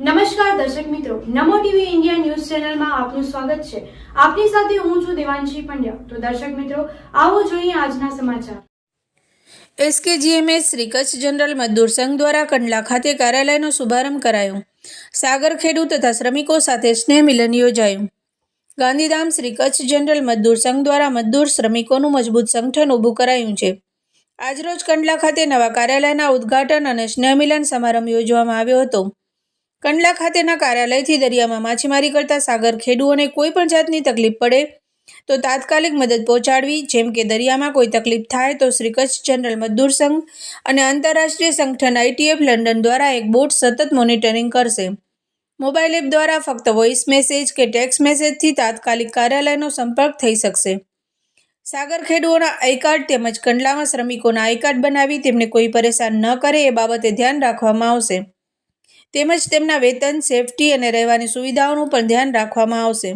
નમસ્કાર દર્શક મિત્રો, નમો ટીવી ઇન્ડિયા ન્યૂઝ ચેનલમાં આપનું સ્વાગત છે. આપની સાથે હું છું દેવાંશી પંડ્યા. તો દર્શક મિત્રો, આવો જોઈએ આજના સમાચાર. એસકેજીએમએસ શ્રી કચ્છ જનરલ મજદૂર સંઘ દ્વારા કંડલા ખાતે કાર્યાલયનો શુભારંભ કરાયો. સાગર ખેડૂત તથા શ્રમિકો સાથે સ્નેહ મિલન યોજાયું. ગાંધીધામ શ્રી કચ્છ જનરલ મજદૂર સંઘ દ્વારા મજદૂર શ્રમિકોનું મજબૂત સંગઠન ઊભું કરાયું છે. આજરોજ કંડલા ખાતે નવા કાર્યાલયના ઉદ્ઘાટન અને સ્નેહ મિલન સમારંભ યોજવામાં આવ્યો હતો. કંડલા ખાતેના કાર્યાલયથી દરિયામાં માછીમારી કરતા સાગર ખેડૂઓને કોઈ પણ જાતની તકલીફ પડે તો તાત્કાલિક મદદ પહોંચાડવી. જેમ કે દરિયામાં કોઈ તકલીફ થાય તો શ્રી કચ્છ જનરલ મજદૂર સંઘ અને આંતરરાષ્ટ્રીય સંગઠન આઈટીએફ લંડન દ્વારા એક બોટ સતત મોનિટરિંગ કરશે. મોબાઈલ એપ દ્વારા ફક્ત વોઇસ મેસેજ કે ટેક્સ્ટ મેસેજથી તાત્કાલિક કાર્યાલયનો સંપર્ક થઈ શકશે. સાગર ખેડૂઓના આઈ કાર્ડ તેમજ કંડલામાં શ્રમિકોના આઈ કાર્ડ બનાવી તેમને કોઈ પરેશાન ન કરે એ બાબતે ધ્યાન રાખવામાં આવશે. તેમજ તેમના વેતન સેફટી અને રહેવાની સુવિધાઓનું પણ ધ્યાન રાખવામાં આવશે.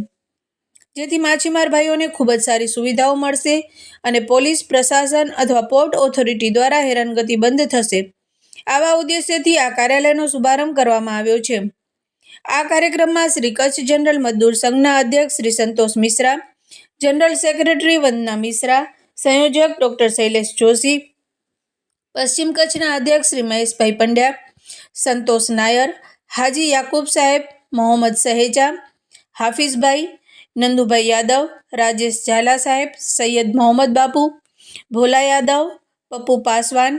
જેથી માછીમાર ભાઈઓને ખૂબ જ સારી સુવિધાઓ મળશે અને પોલીસ, પ્રશાસન અથવા પોર્ટ ઓથોરિટી દ્વારા હેરાનગતિ બંધ થશે. આવા ઉદ્દેશ્યથી આ કાર્યાલયનો શુભારંભ કરવામાં આવ્યો છે. આ કાર્યક્રમમાં શ્રી કચ્છ જનરલ મજદૂર સંઘના અધ્યક્ષ શ્રી સંતોષ મિશ્રા, જનરલ સેક્રેટરી વંદના મિશ્રા, સંયોજક ડોક્ટર શૈલેષ જોશી, પશ્ચિમ કચ્છના અધ્યક્ષ શ્રી મહેશભાઈ પંડ્યા સંતોષ નાયર, હાજી યાકુબ સાહેબ, મોહમ્મદ સહેજા, હાફિઝભાઈ, નંદુભાઈ યાદવ, રાજેશ ઝાલા સાહેબ, સૈયદ મોહમ્મદ બાપુ, ભોલા યાદવ, પપ્પુ પાસવાન,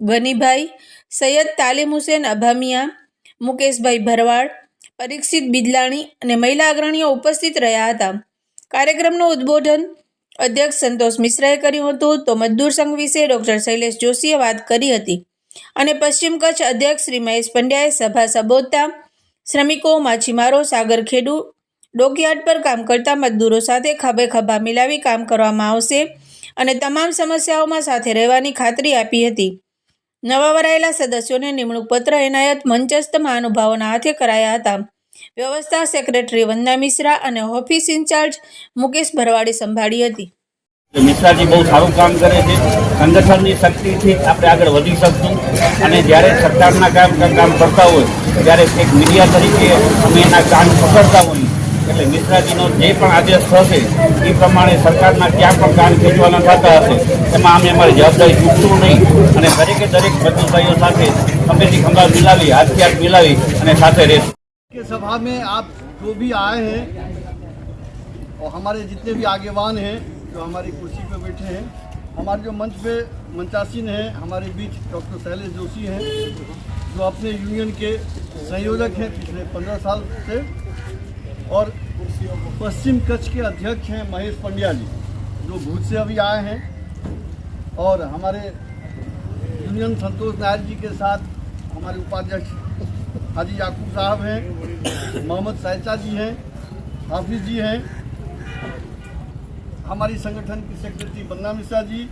ગનીભાઈ, સૈયદ તાલીમ હુસેન અભામિયા, મુકેશભાઈ ભરવાડ, પરીક્ષિત બિદલાણી અને મહિલા અગ્રણીઓ ઉપસ્થિત રહ્યા હતા. કાર્યક્રમનું ઉદ્બોધન અધ્યક્ષ સંતોષ મિશ્રાએ કર્યું હતું તો મજદૂર સંઘ વિશે ડૉક્ટર શૈલેષ જોશીએ વાત કરી હતી. અને પશ્ચિમ કચ્છ અધ્યક્ષ શ્રી મહેશ પંડ્યાએ સભા સંબોધતા શ્રમિકો, માછીમારો, સાગર ખેડૂ, ડોકયાર્ડ પર કામ કરતા મજદૂરો સાથે ખભે ખભા મિલાવી કામ કરવામાં આવશે અને તમામ સમસ્યાઓમાં સાથે રહેવાની ખાતરી આપી હતી. નવા વરાયેલા સદસ્યોને નિમણૂક પત્ર, એનાયત મંચસ્થ મહાનુભાવોના હાથે કરાયા હતા. વ્યવસ્થા સેક્રેટરી વંદના મિશ્રા અને ઓફિસ ઇન્ચાર્જ મુકેશ ભરવાડે સંભાળી હતી. મિશ્રાજી બહુ સારું કામ કરે છે. સંગઠનની શક્તિથી આપણે આગળ વધી શકશું. અને જ્યારે સરકારના કામ કામ કરતા હોય ત્યારે એક મીડિયા તરીકે અમે એના કાન પકડતા હોઈએ એટલે મિશ્રાજીનો જે પણ આદેશ થશે એ પ્રમાણે સરકારના ક્યાં પણ કામ ખેંચવાના થતા હશે એમાં અમે અમારી જવાબદારી ચૂકશું નહીં અને દરેકે દરેક મજદૂરભાઈઓ સાથે ખંભેથી ખંભા મિલાવી હાથથી હાથ મિલાવી અને સાથે રહેશું के सभा में आप जो भी आए हैं और हमारे जितने भी आगेवान हैं जो हमारी कुर्सी पे बैठे हैं हमारे जो मंच पे मंचासीन हैं, हमारे बीच डॉक्टर शैलेश जोशी हैं, जो अपने यूनियन के संयोजक हैं पिछले पंद्रह साल से, और पश्चिम कच्छ के अध्यक्ष हैं महेश पंड्या जी, जो भूज से अभी आए हैं, और हमारे यूनियन संतोष नायर जी के साथ हमारे उपाध्यक्ष हाजी याकूब साहब हैं, मोहम्मद सैचा जी हैं, हाफिज जी हैं हमारी संगठन की सेक्रेटरी बन्ना मिश्रा जी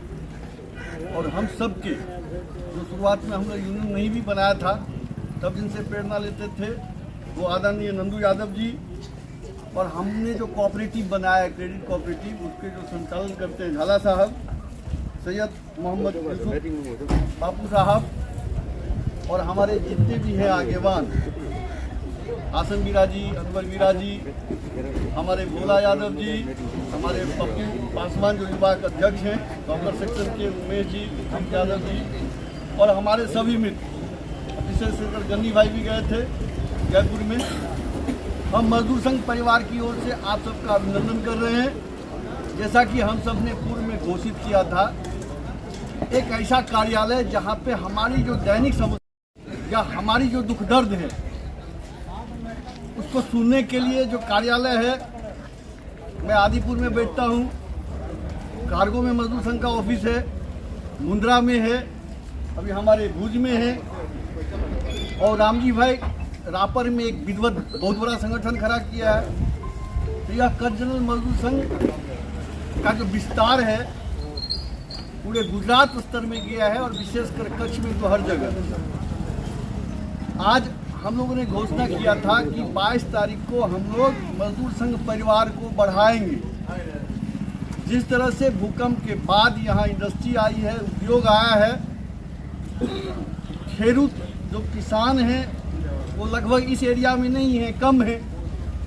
और हम सब के जो शुरुआत में हमने यूनियन नहीं भी बनाया था, तब जिनसे प्रेरणा लेते थे, वो आदरणीय नंदू यादव जी और हमने जो कोऑपरेटिव बनाया क्रेडिट कोऑपरेटिव उसके जो संचालन करते हैं झाला साहब, सैयद मोहम्मद बापू साहब और हमारे जितने भी हैं आगेवान आसन मीरा जी अकबर मीरा जी हमारे भोला यादव जी, हमारे पप्पू पासवान जो युवा अध्यक्ष हैं कांग्रेस सेक्शन के उमेश जी हम यादव जी, और हमारे सभी मित्र विशेष कर गन्नी भाई भी गए थे जयपुर में। हम मजदूर संघ परिवार की ओर से आप सबका अभिनंदन कर रहे हैं। जैसा कि हम सबने पूर्व में घोषित किया था, एक ऐसा कार्यालय जहाँ पे हमारी जो दैनिक समस्या या हमारी जो दुख दर्द है उसको सुनने के लिए जो कार्यालय है, मैं आदिपुर में बैठता हूँ। कार्गो में मजदूर संघ का ऑफ़िस है, मुंद्रा में है, अभी हमारे भुज में है। और रामजी भाई, रापर में एक विधवत बहुत बड़ा संगठन खड़ा किया है। तो यह कच्छ जनरल मजदूर संघ का जो विस्तार है, पूरे गुजरात स्तर में गया है और विशेषकर कच्छ में तो हर जगह। आज हम लोगों ने घोषणा किया था कि 22 तारीख को हम लोग मजदूर संघ परिवार को बढ़ाएँगे। जिस तरह से भूकंप के बाद यहाँ इंडस्ट्री आई है, उद्योग आया है खेडूत जो किसान हैं, वो लगभग इस एरिया में नहीं है, कम है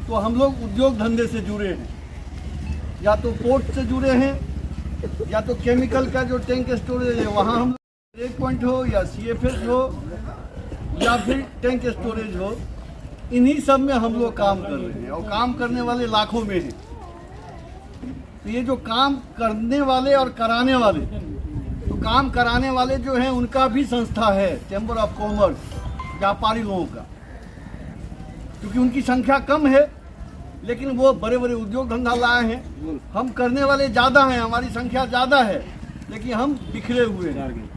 तो हम लोग उद्योग धंधे से जुड़े हैं। या तो पोर्ट से जुड़े हैं, या तो केमिकल का जो टैंक स्टोरेज है, वहाँ हम एक पॉइंट हो या सीएफएस हो या फिर टैंक स्टोरेज हो, इन्हीं सब में हम लोग काम कर रहे हैं। और काम करने वाले लाखों में हैं। तो ये जो काम करने वाले और कराने वाले तो काम कराने वाले जो हैं, उनका भी संस्था है चैम्बर ऑफ़ कॉमर्स व्यापारी लोगों का। क्योंकि उनकी संख्या कम है, लेकिन वो बड़े बड़े उद्योग धंधा लाए हैं। हम करने वाले ज़्यादा हैं, हमारी संख्या ज़्यादा है, लेकिन हम बिखरे हुए हैं।